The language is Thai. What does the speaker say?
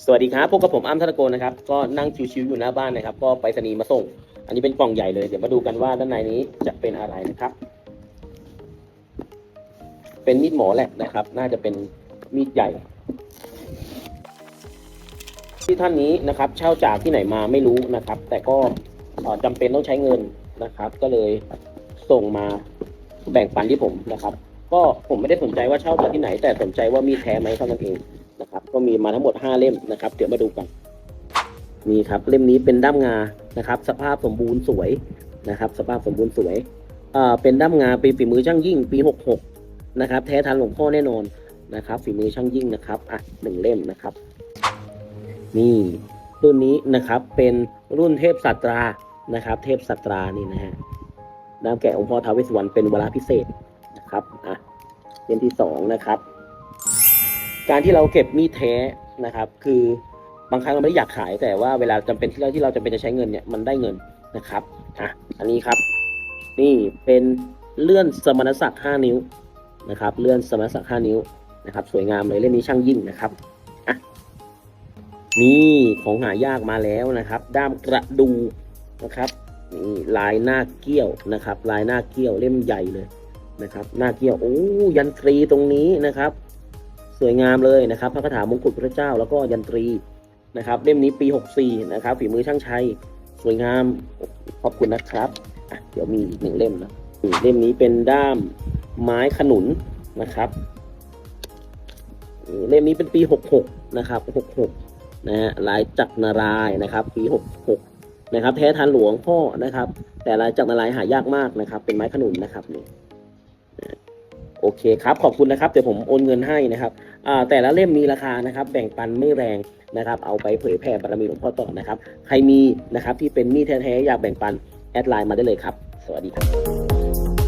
สวัสดีครับพบกับผมอ้ำธนโกนะครับ ก็นั่งชิวๆอยู่หน้าบ้านนะครับ ก็ไปรษณีย์มาส่ง อันนี้เป็นกล่องใหญ่เลย เดี๋ยวมาดูกันว่าด้านในนี้จะเป็นอะไรนะครับ เป็นมีดหมอแหละนะครับ น่าจะเป็นมีดใหญ่ ที่ท่านนี้นะครับ เช่าจากที่ไหนมาไม่รู้นะครับ แต่ก็เอ่อจำเป็นต้องใช้เงินนะครับ ก็เลยส่งมาแบ่งปันที่ผมนะครับ ก็ผมไม่ได้สนใจว่าเช่าจากที่ไหน แต่สนใจว่ามีดแท้ไหมเท่านั้นเอง นะครับ ก็มีมาทั้งหมด 5 เล่มนะครับ เดี๋ยวมาดูกันนี่ครับเล่มนี้เป็นด้ามงานะครับ สภาพสมบูรณ์สวยนะครับ สภาพสมบูรณ์สวยอ่าเป็นด้ามงาป็นฝีมือช่างยิ่งปี 66 นะครับ แท้ทันหลวงพ่อแน่นอนนะครับ ฝีมือช่างยิ่งนะครับอะหนึ่งเล่มนะครับ นี่รุ่นนี้นะครับเป็นรุ่นเทพสัตรานะครับ เทพสัตรานี่นะฮะด้ามแกะองค์พ่อท้าวเวสสุวรรณเป็นเวลาพิเศษนะครับอะเล่มที่สองนะครับ การที่เราเก็บมีดแท้นะครับ คือบางครั้งเราไม่ได้อยากขายแต่ว่าเวลาจำเป็นที่เราที่เราจำเป็นจะใช้เงินเนี่ยมันได้เงินนะครับอะอันนี้ครับ นี่เป็นเลื่อนสมณศักดิ์5นิ้วนะครับ เลื่อนสมณศักดิ์5นิ้วนะครับ สวยงามเลยเล่มนี้ช่างยิ่งนะครับอะนี่ของหายากมาแล้วนะครับ ด้ามกระดูนะครับนี่ลายหน้าเกี้ยวนะครับ ลายหน้าเกี้ยวเล่มใหญ่เลยนะครับ หน้าเกี้ยวโอ้ยันตรีตรงนี้นะครับ สวยงามเลยนะครับพระคาถามงกุฎพระเจ้าแล้วก็ยันตรีนะครับเล่มนี้ปี 64 นะครับ ฝีมือช่างชัย สวยงามขอบคุณนะครับเดี๋ยวมีอีกหนึ่งเล่มนะเล่มนี้เป็นด้ามไม้ขนุนนะครับ เล่มนี้เป็นปี 66 นะครับ 66 นะฮะลายจักรนารายนะครับ ปี 66 นะครับ แท้ทันหลวงพ่อนะครับ แต่ลายจักรนารายหายากมากนะครับ เป็นไม้ขนุนนะครับนี่ โอเคครับ ขอบคุณนะครับ เดี๋ยวผมโอนเงินให้นะครับอ่าแต่ละเล่มมีราคานะครับ แบ่งปันไม่แรงนะครับ เอาไปเผยแผ่บารมีหลวงพ่อต่อนะครับ ใครมีนะครับที่เป็นหนี้แท้ๆอยากแบ่งปัน แอดไลน์มาได้เลยครับ สวัสดีครับ